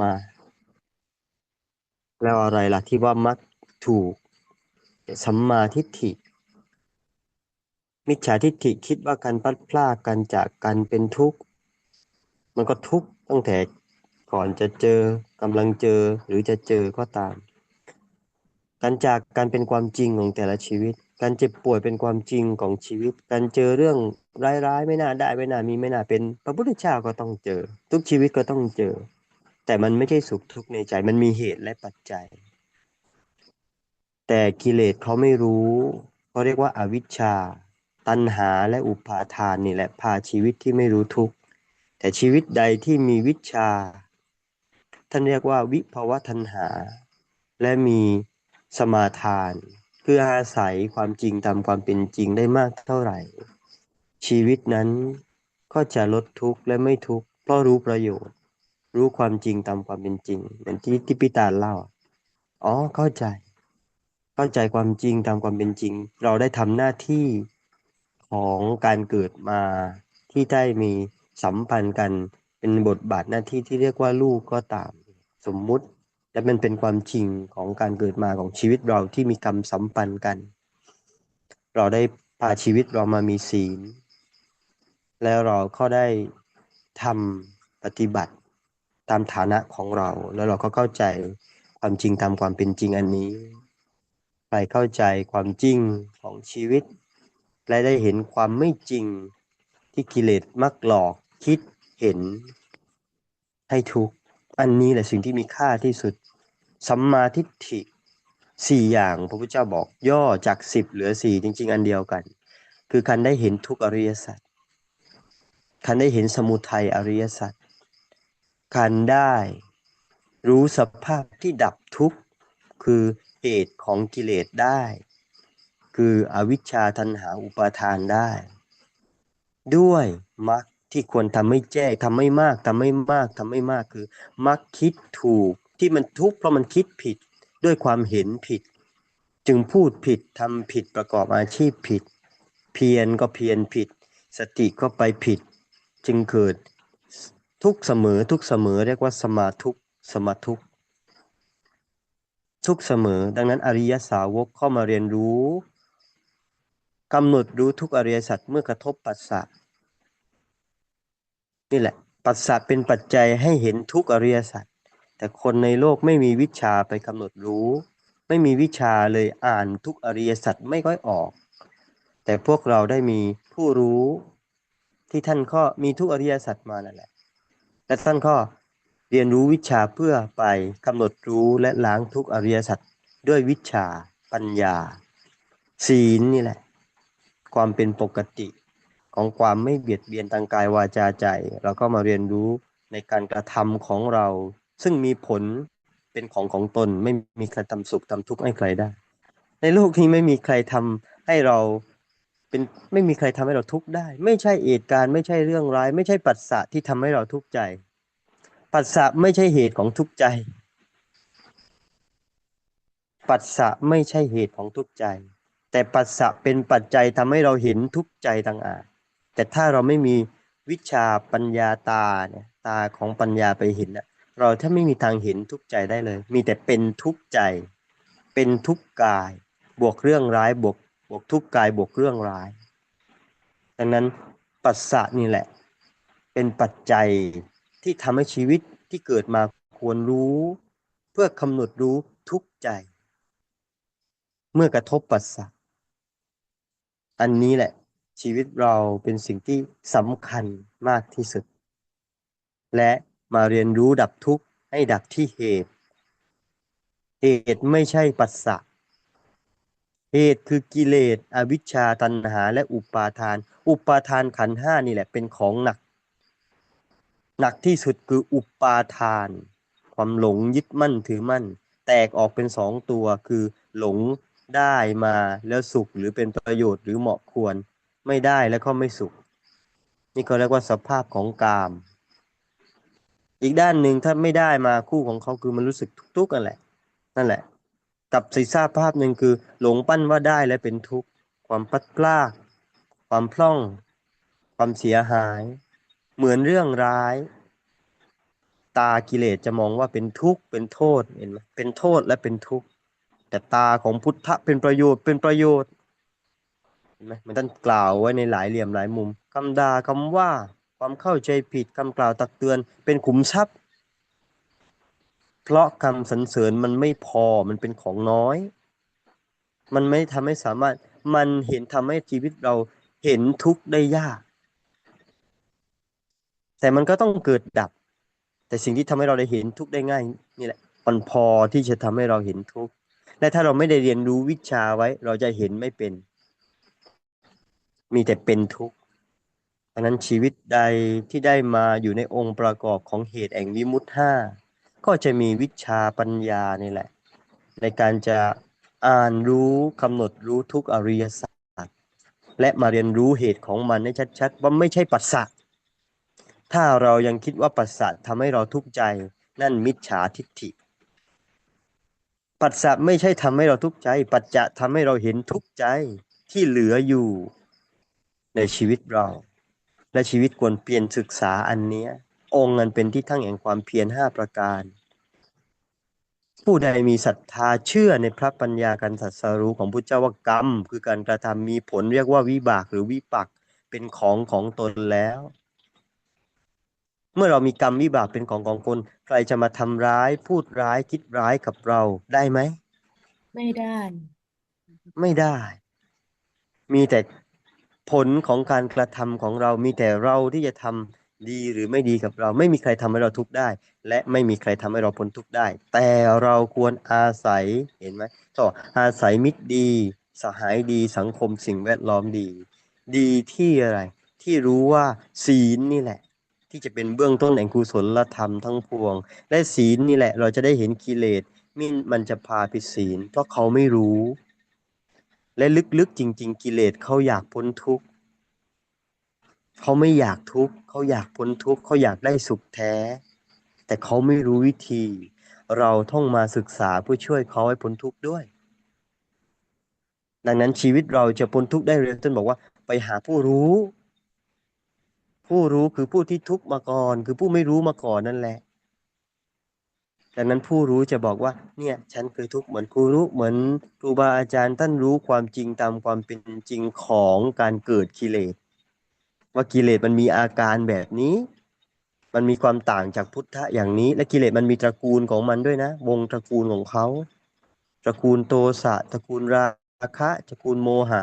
มา แล้วอะไรล่ะที่ว่ามักถูกสัมมาทิฏฐิ มิจฉาทิฏฐิคิดว่าการพัดพรากกันจากกันเป็นทุกข์ มันก็ทุกข์ตั้งแต่ก่อนจะเจอกำลังเจอหรือจะเจอก็ตาม การจากกันเป็นความจริงของแต่ละชีวิต การเจ็บป่วยเป็นความจริงของชีวิต การเจอเรื่องร้ายๆ ไม่น่าได้ไม่น่ามีไม่น่าเป็น พระพุทธเจ้าก็ต้องเจอ ทุกชีวิตก็ต้องเจอ แต่มันไม่ใช่สุขทุกข์ในใจ มันมีเหตุและปัจจัย แต่กิเลสเขาไม่รู้เขาเรียกว่าอาวิชชา ตัณหาและอุปาทานนี่แหละพาชีวิตที่ไม่รู้ทุกข์ แต่ชีวิตใดที่มีวิชา ท่านเรียกว่าวิภวทันหา และมีสมาทาน คืออาศัยความจริงตามความเป็นจริงได้มากเท่าไหร่ ชีวิตนั้นก็จะลดทุกข์และไม่ทุกข์เพราะรู้ประโยชน์ รู้ความจริงตามความเป็นจริง เหมือนที่ที่พิตาเล่า อ๋อเข้าใจ เข้าใจความจริงตามความเป็นจริง เราได้ทำหน้าที่ของการเกิดมาที่ได้มีสัมพันธ์กันเป็นบทบาทหน้าที่ที่เรียกว่าลูกก็ตาม สมมุติและมันเป็นความจริงของการเกิดมาของชีวิตเราที่มีกรรมสัมพันธ์กัน เราได้พาชีวิตเรามามีศีล แล้วเราก็ได้ทำปฏิบัติ ตามฐานะของเรา แล้วเราก็เข้าใจความจริงตามความเป็นจริงอันนี้ ไปเข้าใจความจริงของชีวิต และได้เห็นความไม่จริงที่กิเลสมักหลอกคิดเห็น ให้ทุกอันนี้แหละสิ่งที่มีค่าที่สุดสัมมาทิฏฐิสี่อย่างพระพุทธเจ้าบอกย่อจากสิบเหลือสี่จริง ๆ อันเดียวกัน คือการได้เห็นทุกอริยสัจการได้เห็นสมุทัยอริยสัจ การได้ รู้สภาพที่ดับทุกข์ คือเหตุของกิเลสได้ คืออวิชชาทันหาอุปาทานได้ ด้วยมรรคที่ควรทำให้แจ้งทำไม่มากทำไม่มากทำไม่มากคือมักคิดถูกที่มันทุกข์เพราะมันคิดผิดด้วยความเห็นผิด จึงพูดผิดทำผิดประกอบอาชีพผิด เพียรก็เพียรผิด สติก็ไปผิด จึงเกิด ทุกเสมอทุกเสมอเรียกว่าสมาทุกสมาทุกทุกเสมอ ดังนั้นอริยสาวกเข้ามาเรียนรู้กำหนดรู้ทุกอริยสัจเมื่อกระทบปัสสะนี่แหละ ปัสสะเป็นปัจจัยให้เห็นทุกอริยสัจแต่คนในโลกไม่มีวิชาไปกำหนดรู้ ไม่มีวิชาเลยอ่านทุกอริยสัจไม่ค่อยออก แต่พวกเราได้มีผู้รู้ที่ท่านก็มีทุกอริยสัจมานั่นแหละ และท่านก็เรียนรู้วิชาเพื่อไปกำหนดรู้และล้างทุกอริยสัจด้วยวิชาปัญญา ศีลนี่แหละ ความเป็นปกติของความไม่เบียดเบียนทางกายวาจาใจ เราก็มาเรียนรู้ในการกระทำของเรา ซึ่งมีผลเป็นของของตนไม่มีใครทำสุขทำทุกข์ให้ใครได้ ในโลกนี้ไม่มีใครทำให้เรา เป็นไม่มีใครทำให้เราทุกข์ได้ ไม่ใช่เหตุการณ์ไม่ใช่เรื่องร้าย ไม่ใช่ปัสสะที่ทำให้เราทุกข์ใจ ปัสสะไม่ใช่เหตุของทุกข์ใจ ปัสสะไม่ใช่เหตุของทุกข์ใจ แต่ปัสสะเป็นปัจจัยทำให้เราเห็นทุกข์ใจต่างหากแต่ถ้าเราไม่มีวิชาปัญญาตาเนี่ยตาของปัญญาไปเห็นเราถ้าไม่มีทางเห็นทุกข์ใจได้เลย มีแต่เป็นทุกข์ใจ เป็นทุกข์กาย บวกเรื่องร้ายบวก บวกทุกกายบวกเรื่องร้าย ดังนั้นปัสสะนี่แหละ เป็นปัจจัยที่ทำให้ชีวิตที่เกิดมาควรรู้ เพื่อกำหนดรู้ทุกใจ เมื่อกระทบปัสสะอันนี้แหละ ชีวิตเราเป็นสิ่งที่สำคัญมากที่สุด และมาเรียนรู้ดับทุกข์ให้ดับที่เหตุ เหตุไม่ใช่ปัสสะ เหตุคือกิเลสอวิชชาตัณหา และอุปาทาน อุปาทานขันห้านี่แหละเป็นของหนัก หนักที่สุดคืออุปาทาน ความหลงยึดมั่นถือมั่น แตกออกเป็นสองตัวคือหลงได้มาแล้วสุขหรือเป็นประโยชน์หรือเหมาะควร ไม่ได้แล้วก็ไม่สุข นี่เขาเรียกว่าสภาพของกาม อีกด้านหนึ่งถ้าไม่ได้มาคู่ของเขาคือมันรู้สึกทุกข์กันแหละ นั่นแหละ กับสีทราภาพหนึ่งคือ หลงปั้นว่าได้และเป็นทุกข์ ความพัดกล้าความพล่อง ความเสียหาย เหมือนเรื่องร้าย ตากิเลสจะมองว่าเป็นทุกข์เป็นโทษเห็นไหมเป็นโทษและเป็นทุกข์ แต่ตาของพุทธะเป็นประโยชน์เป็นประโยชน์เห็นไหมมันท่านกล่าวไว้ในหลายเหลี่ยมหลายมุมคำด่าคำว่า ความเข้าใจผิดคำกล่าวตักเตือน เป็นขุมทรัพย์ เพราะคำสรรเสริญมันไม่พอมันเป็นของน้อย มันไม่ทำให้สามารถมันเห็นทำให้ชีวิตเราเห็นทุกข์ได้ยาก แต่มันก็ต้องเกิดดับ แต่สิ่งที่ทำให้เราได้เห็นทุกข์ได้ง่ายนี่แหละมันพอที่จะทำให้เราเห็นทุกข์และถ้าเราไม่ได้เรียนรู้วิชาไว้ เราจะเห็นไม่เป็น มีแต่เป็นทุกข์ดังนั้นชีวิตใดที่ได้มาอยู่ในองค์ประกอบของเหตุแห่งวิมุตห้า ก็จะมีวิชาปัญญานี่แหละ ในการจะอ่านรู้กำหนดรู้ทุกอริยสัจและมาเรียนรู้เหตุของมันให้ชัดๆ ว่าไม่ใช่ปัสสะถ้าเรายังคิดว่าปัสสะทำให้เราทุกข์ใจนั่นมิจฉาทิฏฐิ ปัสสะไม่ใช่ทำให้เราทุกข์ใจ ปัจจะทำให้เราเห็นทุกข์ใจที่เหลืออยู่ในชีวิตเรา และชีวิตควรเปลี่ยนศึกษาอันเนี้ย องค์มันเป็นที่ทั้งแห่งความเพียรห้าประการ ผู้ใดมีศรัทธาเชื่อในพระปัญญาการสัสรู้ของพุทธเจ้าว่ากรรม คือการกระทำมีผลเรียกว่าวิบากหรือวิปักเป็นของของตนแล้ว เมื่อเรามีกรรมวิบากเป็นของของคน ใครจะมาทำร้าย พูดร้ายคิดร้ายกับเราได้ไหม ไม่ได้ ไม่ได้ มีแต่ผลของการกระทำของเรามีแต่เราที่จะทำ ดีหรือไม่ดีกับเราไม่มีใครทำให้เราทุกข์ได้ และไม่มีใครทำให้เราพ้นทุกข์ได้ แต่เราควรอาศัยเห็นไหมต่ออาศัยมิตรดี สหายดีสังคมสิ่งแวดล้อมดี ดีที่อะไร ที่รู้ว่าศีลนี่แหละ ที่จะเป็นเบื้องต้นแห่งกุศลธรรมทั้งปวง และศีลนี่แหละเราจะได้เห็นกิเลสมินมันจะพาผิดศีล เพราะเขาไม่รู้ และลึกๆจริง ๆ กิเลสเขาอยากพ้นทุกข์ เขาไม่อยากทุกข์เขาอยากพ้นทุกข์เขาอยากได้สุขแท้ แต่เขาไม่รู้วิธี เราต้องมาศึกษาเพื่อช่วยเขาให้พ้นทุกข์ด้วย ดังนั้นชีวิตเราจะพ้นทุกข์ได้เร็วต้นบอกว่า ไปหาผู้รู้ ผู้รู้คือผู้ที่ทุกข์มาก่อน คือผู้ไม่รู้มาก่อนนั่นแหละดังนั้นผู้รู้จะบอกว่า เนี่ย ฉันเคยทุกข์เหมือนครูรู้เหมือนครูบาอาจารย์ท่านรู้ความจริงตามความเป็นจริงของการเกิดกิเลส ว่ากิเลสมันมีอาการแบบนี้ มันมีความต่างจากพุทธะอย่างนี้ และกิเลสมันมีตระกูลของมันด้วยนะ วงตระกูลของเขาตระกูลโทสะตระกูลราคะตระกูลโมหะ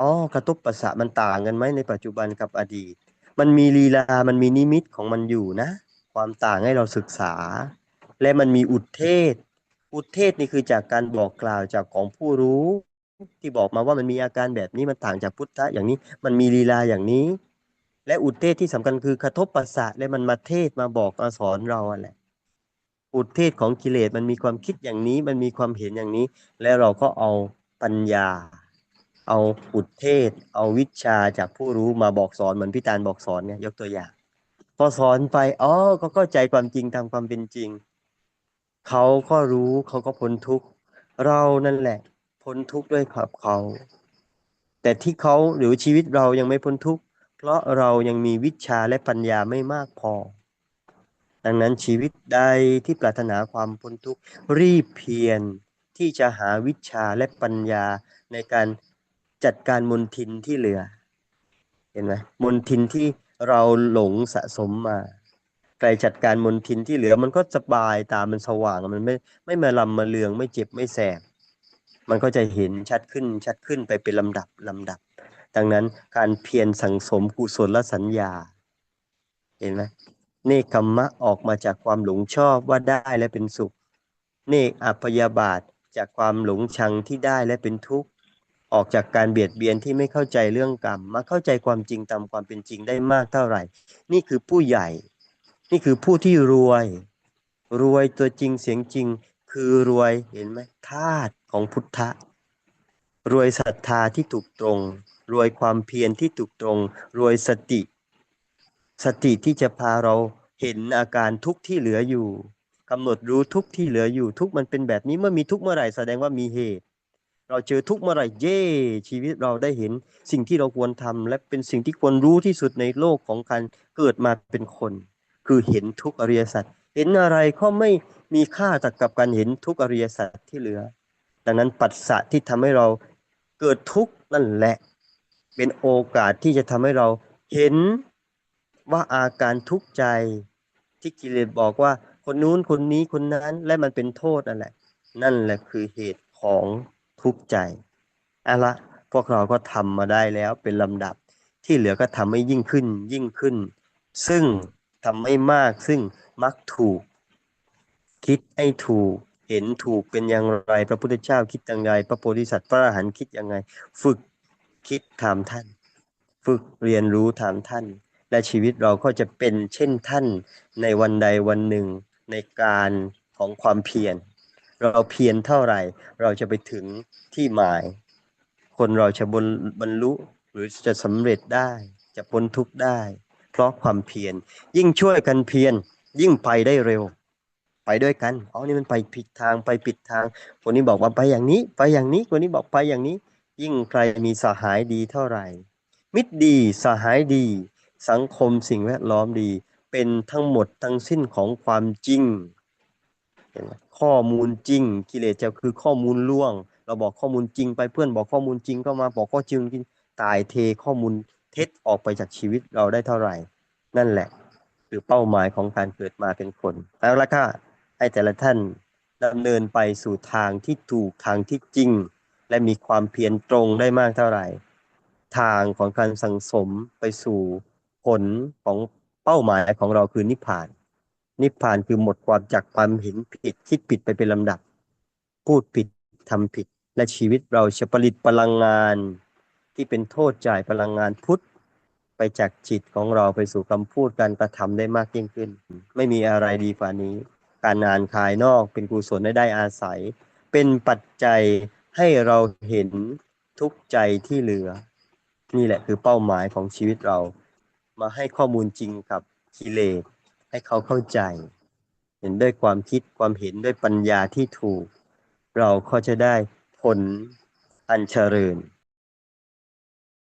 อ๋อกระตุบประสะมันต่างกันไหมในปัจจุบันกับอดีต มันมีลีลา มันมีนิมิตของมันอยู่นะ ความต่างให้เราศึกษา และมันมีอุทเทศ อุทเทศนี่คือจากการบอกกล่าวจากของผู้รู้ ที่บอกมาว่ามันมีอาการแบบนี้มันต่างจากพุทธะอย่างนี้มันมีลีลาอย่างนี้ และอุเทศที่สำคัญคือกระทบประสาทและมันมาเทศมาบอกมาสอนเราอะแหละอุเทศของกิเลสมันมีความคิดอย่างนี้มันมีความเห็นอย่างนี้ และเราก็เอาปัญญา เอาอุเทศ เอาวิชาจากผู้รู้มาบอกสอนเหมือนพี่ตาลบอกสอนเนี่ยยกตัวอย่าง พอสอนไปอ๋อเข้าใจความจริงตามความเป็นจริงเขาก็รู้เขาก็พ้นทุกข์เรานั่นแหละ พ้นทุกข์ด้วยขับเขา แต่ที่เขาหรือชีวิตเรายังไม่พ้นทุกข์เพราะเรายังมีวิชาและปัญญาไม่มากพอ ดังนั้นชีวิตใดที่ปรารถนาความพ้นทุกข์รีบเพียรที่จะหาวิชาและปัญญาในการจัดการมนทินที่เหลือ เห็นไหมมนทินที่เราหลงสะสมมาใครจัดการมนทินที่เหลือมันก็สบายตามันสว่างมันไม่ไม่มาลำมาเลืองไม่เจ็บไม่แสบ มันก็จะเห็นชัดขึ้นชัดขึ้นไปเป็นลำดับลำดับ ดังนั้นการเพียรสังสมกุศลสัญญา เห็นไหมเนคขมมะออกมาจากความหลงชอบว่าได้และเป็นสุข เนกอัพยาบาทจากความหลงชังที่ได้และเป็นทุกข์ ออกจากการเบียดเบียนที่ไม่เข้าใจเรื่องกรรม มาเข้าใจความจริงตามความเป็นจริงได้มากเท่าไหร่ นี่คือผู้ใหญ่ นี่คือผู้ที่รวย รวยตัวจริงเสียงจริง คือรวยเห็นไหมธาตุ ของพุทธะ รวยศรัทธาที่ถูกตรง รวยความเพียรที่ถูกตรง รวยสติ สติที่จะพาเราเห็นอาการทุกข์ที่เหลืออยู่กำหนดรู้ทุกข์ที่เหลืออยู่ทุกข์มันเป็นแบบนี้เมื่อมีทุกข์เมื่อไหร่แสดงว่ามีเหตุ เราเจอทุกข์เมื่อไหร่เย่ชีวิตเราได้เห็นสิ่งที่เราควรทำและเป็นสิ่งที่ควรรู้ที่สุดในโลกของการเกิดมาเป็นคน คือเห็นทุกข์อริยสัจเห็นอะไรก็ไม่มีค่าตักกับการเห็นทุกอริยสัจที่เหลือ ดังนั้นปัสสะที่ทำให้เราเกิดทุกข์นั่นแหละ เป็นโอกาสที่จะทำให้เราเห็นว่าอาการทุกข์ใจที่กิเลสบอกว่าคนนู้นคนนี้คนนั้นและมันเป็นโทษนั่นแหละ นั่นแหละคือเหตุของทุกข์ใจอะละพวกเราก็ทำมาได้แล้วเป็นลำดับที่เหลือก็ทำให้ยิ่งขึ้นยิ่งขึ้น ซึ่งทำให้มากซึ่งมักถูก คิดให้ถูก เห็นถูกเป็นอย่างไร พระพุทธเจ้าคิดอย่างไร พระโพธิสัตว์พระอรหันต์คิดยังไงฝึกคิดถามท่าน ฝึกเรียนรู้ถามท่าน และชีวิตเราก็จะเป็นเช่นท่านในวันใดวันหนึ่งในการของความเพียรเราเพียรเท่าไหร่ เราจะไปถึงที่หมาย คนเราจะบนบรรลุหรือจะสำเร็จได้จะพ้นทุกข์ได้ เพราะความเพียรยิ่งช่วยกันเพียรยิ่งไปได้เร็ว ไปด้วยกันอ๋อนี่มันไปผิดทางไปผิดทาง คนนี้บอกว่าไปอย่างนี้ ไปอย่างนี้ คนนี้บอกไปอย่างนี้ ยิ่งใครมีสหายดีเท่าไหร่ มิตรดีสหายดี สังคมสิ่งแวดล้อมดี เป็นทั้งหมดทั้งสิ้นของความจริง ข้อมูลจริงกิเลสจะคือข้อมูลล่วง เราบอกข้อมูลจริงไปเพื่อนบอกข้อมูลจริงก็มาบอกข้อจริงตายเทข้อมูลเท็จออกไปจากชีวิตเราได้เท่าไหร่ นั่นแหละ คือเป้าหมายของการเกิดมาเป็นคนแล้วละก็ ให้แต่ละท่านดำเนินไปสู่ทางที่ถูกทางที่จริง และมีความเพียรตรงได้มากเท่าไหร่ ทางของการสังสมไปสู่ผลของเป้าหมายของเราคือนิพพาน นิพพานคือหมดความจากความเห็นผิดคิดผิดไปเป็นลำดับ พูดผิดทำผิด และชีวิตเราจะผลิตพลังงาน ที่เป็นโทษจ่ายพลังงานพุทธไปจากจิตของเราไปสู่คำพูดการกระทำได้มากยิ่งขึ้น ไม่มีอะไรดีกว่านี้ การงานภายนอก เป็นกุศลได้ได้อาศัย เป็นปัจจัยให้เราเห็นทุกใจที่เหลือ นี่แหละคือเป้าหมายของชีวิตเรา มาให้ข้อมูลจริงกับกิเลสให้เขาเข้าใจ เห็นด้วยความคิดความเห็นด้วยปัญญาที่ถูก เราก็จะได้ผลอันเจริญ